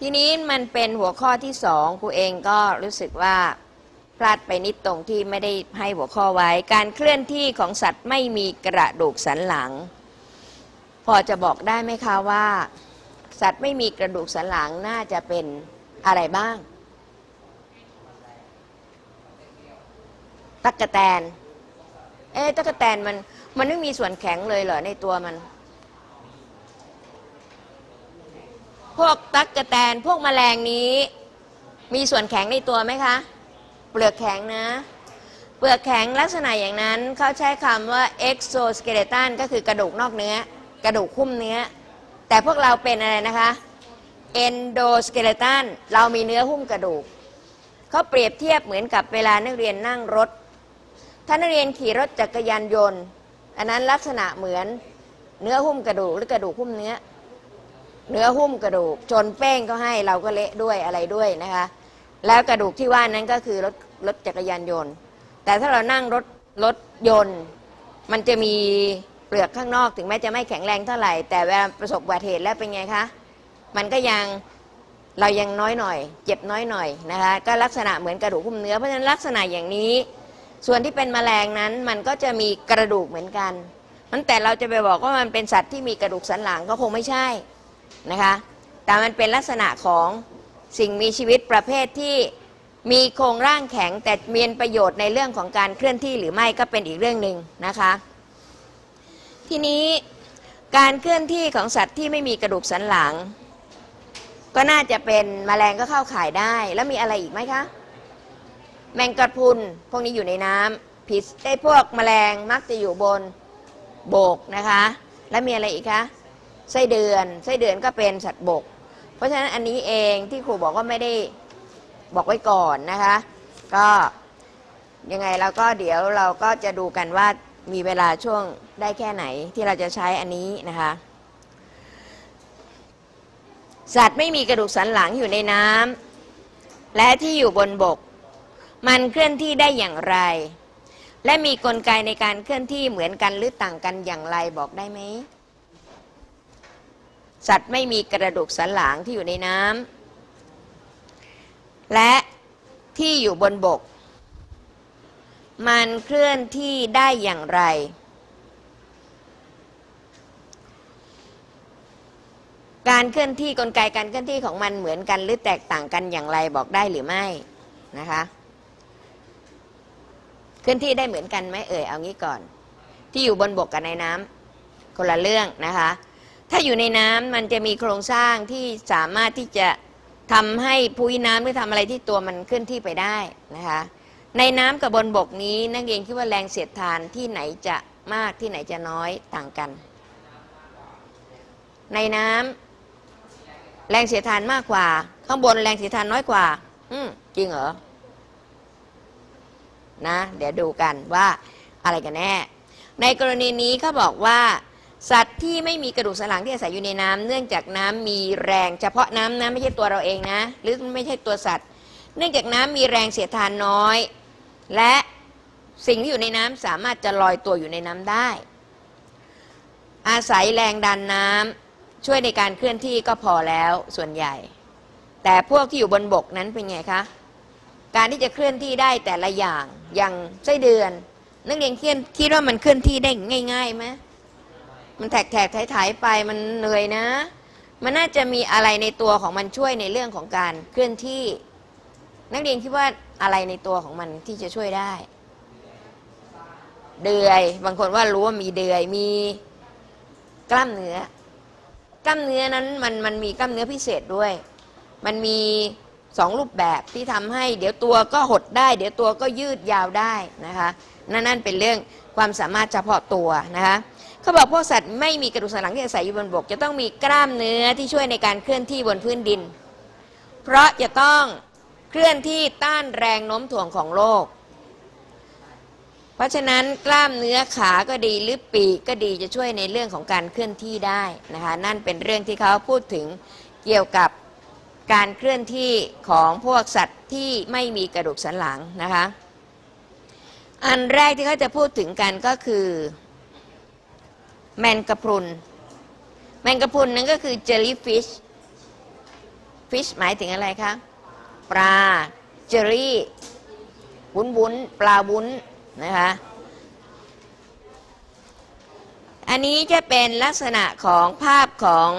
ทีนี้มันเป็นหัวข้อที่สองครูเองก็รู้สึกว่าพลาดไปนิดตรงที่ไม่ได้ให้หัวข้อไว้ การเคลื่อนที่ของสัตว์ไม่มีกระดูกสันหลัง พอจะบอกได้ไหมคะว่า สัตว์ไม่มีกระดูกสันหลังน่าจะเป็นอะไรบ้าง ตักกะแตน เอ๊ะตักกะแตนมันมันไม่มีส่วนแข็งเลยเหรอในตัวมัน พวกตักกะแตนพวกแมลงนี้ มีส่วนแข็งในตัวไหมคะ เปลือกแข็งนะ เปลือกแข็งลักษณะอย่างนั้นเขาใช้คำว่า exoskeleton ก็คือกระดูกนอกเนื้อ กระดูกคุ้มเนื้อ แต่พวกเราเป็นอะไรนะคะ endoskeleton เรามีเนื้อหุ้มกระดูกเขาเปรียบเทียบเหมือนกับเวลานักเรียนนั่งรถ ถ้านักเรียนขี่รถจักรยานยนต์ อันนั้นลักษณะเหมือนเนื้อหุ้มกระดูกหรือกระดูกหุ้มเนื้อ เนื้อหุ้มกระดูกจนเป้งก็ให้เราก็เละด้วยอะไรด้วยนะคะ แล้วกระดูกที่ว่านั้นก็คือรถรถจักรยานยนต์ แต่ถ้าเรานั่งรถรถยนต์ มันจะมีเปลือกข้างนอกถึงแม้จะไม่แข็งแรงเท่าไหร่ แต่เวลาประสบอุบัติเหตุแล้วเป็นไงคะ มันก็ยังเรายังน้อยหน่อย เจ็บน้อยหน่อยนะคะก็ลักษณะเหมือนกระดูกหุ้มเนื้อเพราะฉะนั้นลักษณะอย่างนี้ ส่วนที่เป็นแมลงนั้นมันก็จะมีกระดูกเหมือนกันมันแต่เราจะไปบอกว่ามันเป็นสัตว์ที่มีกระดูกสันหลังก็คงไม่ใช่ นะคะแต่มันเป็นลักษณะของสิ่งมีชีวิตประเภทที่มีโครงร่างแข็งแต่มีประโยชน์ในเรื่องของการเคลื่อนที่หรือไม่ก็เป็นอีกเรื่องหนึ่งนะคะ ทีนี้การเคลื่อนที่ของสัตว์ที่ไม่มีกระดูกสันหลัง ก็น่าจะเป็นแมลงก็เข้าข่ายได้ แล้วมีอะไรอีกไหมคะ แมงกระพรุนพวกนี้อยู่ในน้ำผิดไอ้พวกแมลงมักจะอยู่บนโบกนะคะ แล้วมีอะไรอีกคะ ไส้เดือนไส้เดือนก็เป็นสัตว์บก เพราะฉะนั้นอันนี้เองที่ครูบอกว่าไม่ได้บอกไว้ก่อนนะคะ ก็ยังไงเราก็เดี๋ยวเราก็จะดูกันว่ามีเวลาช่วงได้แค่ไหนที่เราจะใช้อันนี้นะคะ สัตว์ไม่มีกระดูกสันหลังอยู่ในน้ำและที่อยู่บนบก มันเคลื่อนที่ได้อย่างไร และมีกลไกในการเคลื่อนที่เหมือนกันหรือต่างกันอย่างไรบอกได้ไหม สัตว์ไม่มีกระดูกสันหลังที่อยู่ในน้ำและที่อยู่บนบก มันเคลื่อนที่ได้อย่างไร การเคลื่อนที่กลไกการเคลื่อนที่ของมันเหมือนกันหรือแตกต่างกันอย่างไรบอกได้หรือไม่นะคะเคลื่อนที่ได้เหมือนกันไหมเอ่ยเอางี้ก่อน ที่อยู่บนบกกับในน้ำคนละเรื่องนะคะ ถ้าอยู่ในน้ำมันจะมีโครงสร้างที่สามารถที่จะทำให้พุ้ยน้ำหรือทำอะไรที่ตัวมันเคลื่อนที่ไปได้นะคะ ในน้ำกับบนบกนี้นักเรียนคิดว่าแรงเสียดทานที่ไหนจะมากที่ไหนจะน้อยต่างกัน ในน้ำแรงเสียดทานมากกว่า ข้างบนแรงเสียดทานน้อยกว่า อืมจริงเหรอนะ เดี๋ยวดูกันว่าอะไรกันแน่ ในกรณีนี้เขาบอกว่า สัตว์ที่ไม่มีกระดูกสันหลังที่อาศัยอยู่ในน้ำเนื่องจากน้ำมีแรงเฉพาะน้ำนะไม่ใช่ตัวเราเองนะ หรือไม่ใช่ตัวสัตว์ เนื่องจากน้ำมีแรงเสียดทานน้อย และสิ่งที่อยู่ในน้ำสามารถจะลอยตัวอยู่ในน้ำได้ อาศัยแรงดันน้ำช่วยในการเคลื่อนที่ก็พอแล้วส่วนใหญ่ แต่พวกที่อยู่บนบกนั้นเป็นไงคะการที่จะเคลื่อนที่ได้แต่ละอย่างอย่างไส้เดือน นักเรียนเคลื่อนคิดว่ามันเคลื่อนที่ได้ง่ายๆไหม มันแถกแถกถ่ายๆไปมันเหนื่อยนะ มันน่าจะมีอะไรในตัวของมันช่วยในเรื่องของการเคลื่อนที่ นักเรียนคิดว่าอะไรในตัวของมันที่จะช่วยได้ เดือย บางคนว่ารู้ว่ามีเดือยมีกล้ามเนื้อกล้ามเนื้อนั้นมันมันมีกล้ามเนื้อพิเศษด้วย มันมีสองรูปแบบที่ทำให้ เดี๋ยวตัวก็หดได้ เดี๋ยวตัวก็ยืดยาวได้นะคะนั่นนั่นเป็นเรื่องความสามารถเฉพาะตัวนะคะ เขาบอกพวกสัตว์ไม่มีกระดูกสันหลังที่อาศัยอยู่บนบก จะต้องมีกล้ามเนื้อที่ช่วยในการเคลื่อนที่บนพื้นดิน เพราะจะต้องเคลื่อนที่ต้านแรงโน้มถ่วงของโลก เพราะฉะนั้นกล้ามเนื้อขาก็ดีหรือปีกก็ดีจะช่วยในเรื่องของการเคลื่อนที่ได้นะคะนั่นเป็นเรื่องที่เขาพูดถึงเกี่ยวกับการเคลื่อนที่ของพวกสัตว์ที่ไม่มีกระดูกสันหลังนะคะ อันแรกที่เขาจะพูดถึงกันก็คือ แมงกะพรุน แมงกะพรุนนั้นก็คือเจลลี่ฟิช fish หมายถึงอะไรคะ ปลา เจอรี่วุ้นวุ้นปลาวุ้นนะคะ อันนี้จะเป็นลักษณะของภาพของ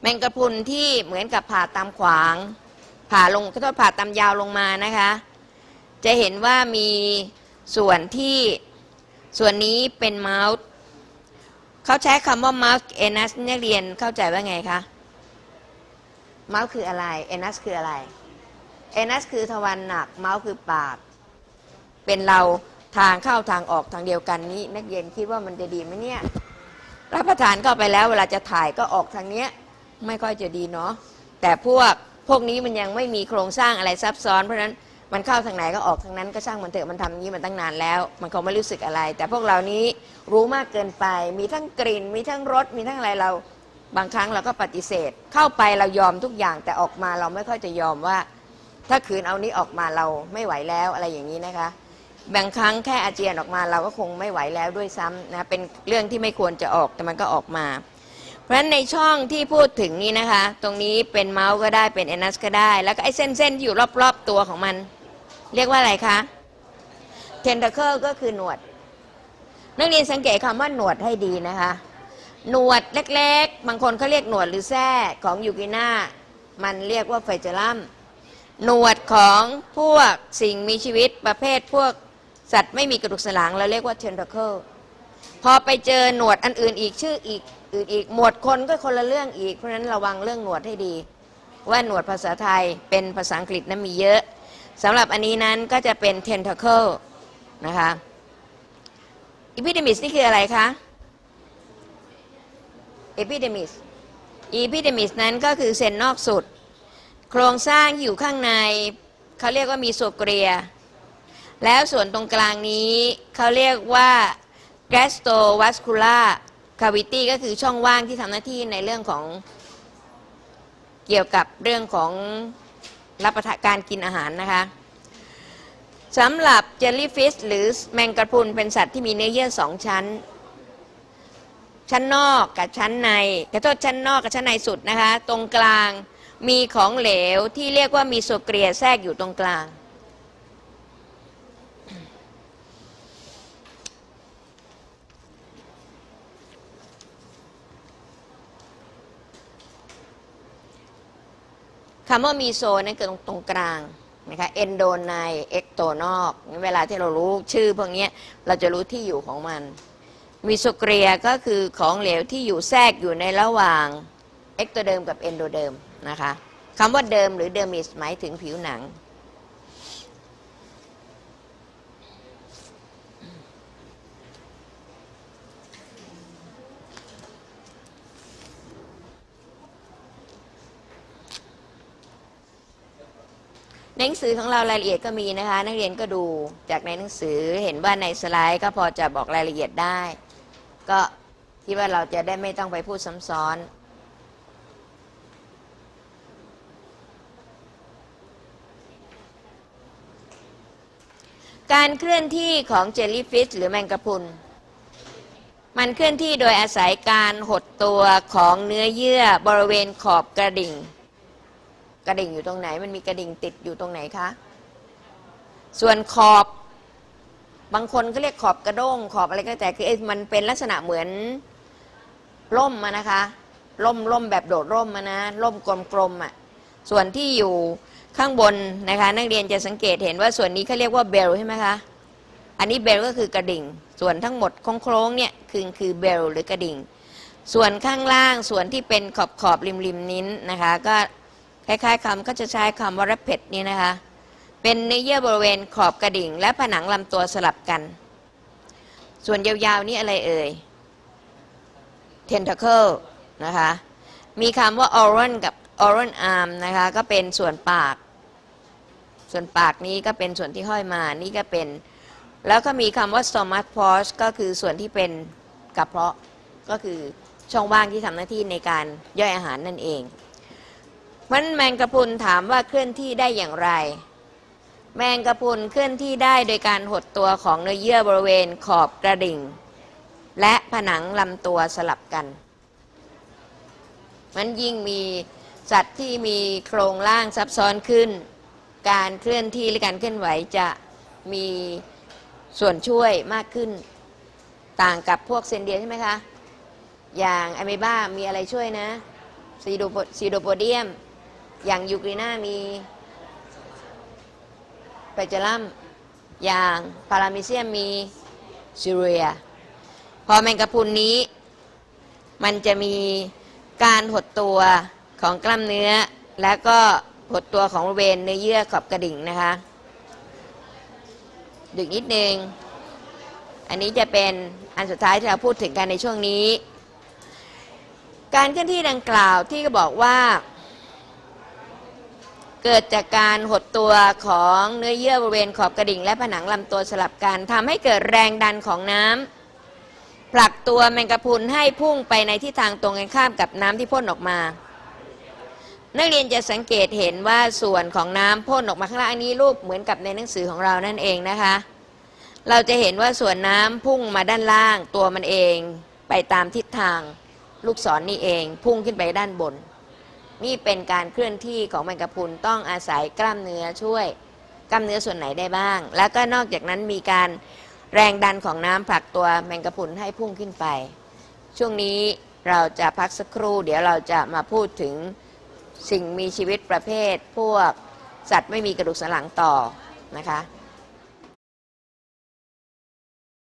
แมงกะพรุนที่เหมือนกับผ่าตามขวาง ผ่าลงก็ต้องผ่าตามยาวลงมานะคะ จะเห็นว่ามีส่วนที่ ส่วนนี้เป็นเมาส์เขาใช้คำว่า mouth anus นักเรียนเข้าใจว่าไงคะ mouth คืออะไร anus คืออะไร anus คือทวารหนัก mouth คือปาก เป็นเราทางเข้าทางออกทางเดียวกันนี้ นักเรียนคิดว่ามันจะดีไหมเนี่ย รับประทานเข้าไปแล้วเวลาจะถ่ายก็ออกทางเนี้ยไม่ค่อยจะดีเนาะแต่พวกพวกนี้มันยังไม่มีโครงสร้างอะไรซับซ้อนเพราะฉะนั้น มันเข้าทางไหนก็ออกทางนั้นก็ช่างมันเถอะมันทำอย่างนี้มันตั้งนานแล้ว มันคงไม่รู้สึกอะไร แต่พวกเรานี้รู้มากเกินไป มีทั้งกลิ่น มีทั้งรสมีทั้งอะไรเราบางครั้งเราก็ปฏิเสธ เข้าไปเรายอมทุกอย่างแต่ออกมาเราไม่ค่อยจะยอมว่า ถ้าคืนเอานี้ออกมาเราไม่ไหวแล้วอะไรอย่างนี้นะคะบางครั้งแค่อาเจียนออกมาเราก็คงไม่ไหวแล้วด้วยซ้ำนะเป็นเรื่องที่ไม่ควรจะออกแต่มันก็ออกมา เพราะฉะนั้นในช่องที่พูดถึงนี้นะคะ ตรงนี้เป็นเมาส์ก็ได้เป็นเอนัสก็ได้ แล้วก็ไอ้เส้นๆที่อยู่รอบๆตัวของมัน เรียกว่าอะไรคะเทนเ a เคิลก็คือหนวด นักเรียนสังเกตคำว่าหนวดให้ดีนะคะ หนวดเล็กๆ บางคนเขาเรียกหนวดหรือแส้ของยูกิน่ามันเรียกว่าไฟเจลัมหนวดของพวกสิ่งมีชีวิตประเภทพวกสัตว์ไม่มีกระดูกสันหลังเราเรียกว่า tentacle พอไปเจอหนวดอันอื่นอีกชื่ออีกอื่นอีกหมวดคนก็คนละเรื่องอีกเพราะฉะนั้นระวังเรื่องหนวดให้ดี ว่าหนวดภาษาไทยเป็นภาษาอังกฤษนั้นมีเยอะ สำหรับอันนี้นั้นก็จะเป็น tentacle นะคะ epidemis นี่คืออะไรคะ epidemis epidemis นั้นก็คือเซนนอกสุด โครงสร้างที่อยู่ข้างในเขาเรียกว่ามีโซเกรีย แล้วส่วนตรงกลางนี้เขาเรียกว่า gastrovascular cavity ก็คือช่องว่างที่ทำหน้าที่ในเรื่องของเกี่ยวกับเรื่องของ รับประทานการกินอาหารนะคะสำหรับเจลลี่ฟิชหรือแมงกะพรุนเป็นสัตว์ที่มีเนื้อเยื่อสองชั้น ชั้นนอกกับชั้นในกระโทษชั้นนอกกับชั้นในสุดนะคะ ตรงกลางมีของเหลวที่เรียกว่ามีโซเกลียแทรกอยู่ตรงกลาง คำว่ามีโซนั่นคือตรงตรงกลางนะคะเอนโดในเอ็กโตนอกเวลาที่เรารู้ชื่อพวกนี้เราจะรู้ที่อยู่ของมันมีโซเกรียก็คือของเหลวที่อยู่แทรกอยู่ในระหว่างเอ็กโตเดิมกับเอนโดเดิมนะคะคำว่าเดิมหรือเดอร์มิสหมายถึงผิวหนัง หนังสือของเรารายละเอียดก็มีนะคะ นักเรียนก็ดูจากในหนังสือเห็นว่าในสไลด์ก็พอจะบอกรายละเอียดได้ ก็คิดว่าเราจะได้ไม่ต้องไปพูดซ้ำซ้อนการเคลื่อนที่ของเจลลี่ฟิชหรือแมงกะพรุน มันเคลื่อนที่โดยอาศัยการหดตัวของเนื้อเยื่อบริเวณขอบกระดิ่ง กระดิ่งอยู่ตรงไหน มันมีกระดิ่งติดอยู่ตรงไหนคะ ส่วนขอบบางคนก็เรียกขอบกระด้งขอบอะไรก็แต่คือไอ้มันเป็นลักษณะเหมือนร่มมานะคะร่มร่มแบบโดดร่มมานะร่มกลมๆอะส่วนที่อยู่ข้างบนนะคะนักเรียนจะสังเกตเห็นว่าส่วนนี้เขาเรียกว่าเบลใช่ไหมคะอันนี้เบลก็คือกระดิ่ง ส่วนทั้งหมดโค้งๆเนี่ยคือคือเบลหรือกระดิ่ง ส่วนข้างล่างส่วนที่เป็นขอบขอบริมริมนิ้นนะคะ ก็ คล้ายๆคำก็จะใช้คำว่า rapid นี่นะคะ เป็นเนื้อเยื่อบริเวณขอบกระดิ่ง และผนังลำตัวสลับกัน ส่วนยาวๆนี่อะไรเอ่ย tentacle นะคะ มีคำว่า oron กับ oron arm นะคะ ก็เป็นส่วนปาก ส่วนปากนี้ก็เป็นส่วนที่ห้อยมา นี่ก็เป็น แล้วก็มีคำว่า stomach pouch ก็คือส่วนที่เป็นกระเพาะ ก็คือช่องว่างที่ทำหน้าที่ในการย่อยอาหารนั่นเอง มันแมงกะพุนถามว่าเคลื่อนที่ได้อย่างไร แมงกะพุนเคลื่อนที่ได้โดยการหดตัวของเนื้อเยื่อบริเวณขอบกระดิ่ง และผนังลำตัวสลับกัน มันยิ่งมีสัตว์ที่มีโครงร่างซับซ้อนขึ้น การเคลื่อนที่หรือการเคลื่อนไหวจะมีส่วนช่วยมากขึ้น ต่างกับพวกเซนเดียใช่ไหมคะ อย่างอะเมบ้ามีอะไรช่วยนะซีโดซีโดโปเดียม อย่างยูกรีนามีเปเจลัมอย่างพารามิเซียมมีซิเรีย พอแมงกะพรุนนี้ มันจะมีการหดตัวของกล้ามเนื้อ และก็หดตัวของบริเวณเนื้อเยื่อขอบกระดิ่งนะคะดึกนิดนึง อันนี้จะเป็นอันสุดท้ายที่เราพูดถึงกันในช่วงนี้ การเคลื่อนที่ดังกล่าวที่ก็บอกว่า เกิดจากการหดตัวของเนื้อเยื่อบริเวณขอบกระดิ่ง และผนังลำตัวสลับกันทำให้เกิดแรงดันของน้ำผลักตัวแมงกะพรุนให้พุ่งไปในทิศทางตรงกันข้ามกับน้ำที่พ่นออกมา นักเรียนจะสังเกตเห็นว่าส่วนของน้ำพ่นออกมาข้างล่างนนี้รูปเหมือนกับในหนังสือของเรานั่นเองนะคะ เราจะเห็นว่าส่วนน้ำพุ่งมาด้านล่างตัวมันเอง ไปตามทิศทางลูกศรนนี่เอง พุ่งขึ้นไปด้านบน นี่เป็นการเคลื่อนที่ของแมงกะพรุนต้องอาศัยกล้ามเนื้อช่วย กล้ามเนื้อส่วนไหนได้บ้าง แล้วก็นอกจากนั้นมีการแรงดันของน้ำผลักตัวแมงกะพรุนให้พุ่งขึ้นไป ช่วงนี้เราจะพักสักครู่ เดี๋ยวเราจะมาพูดถึงสิ่งมีชีวิตประเภท พวกสัตว์ไม่มีกระดูกสันหลังต่อนะคะ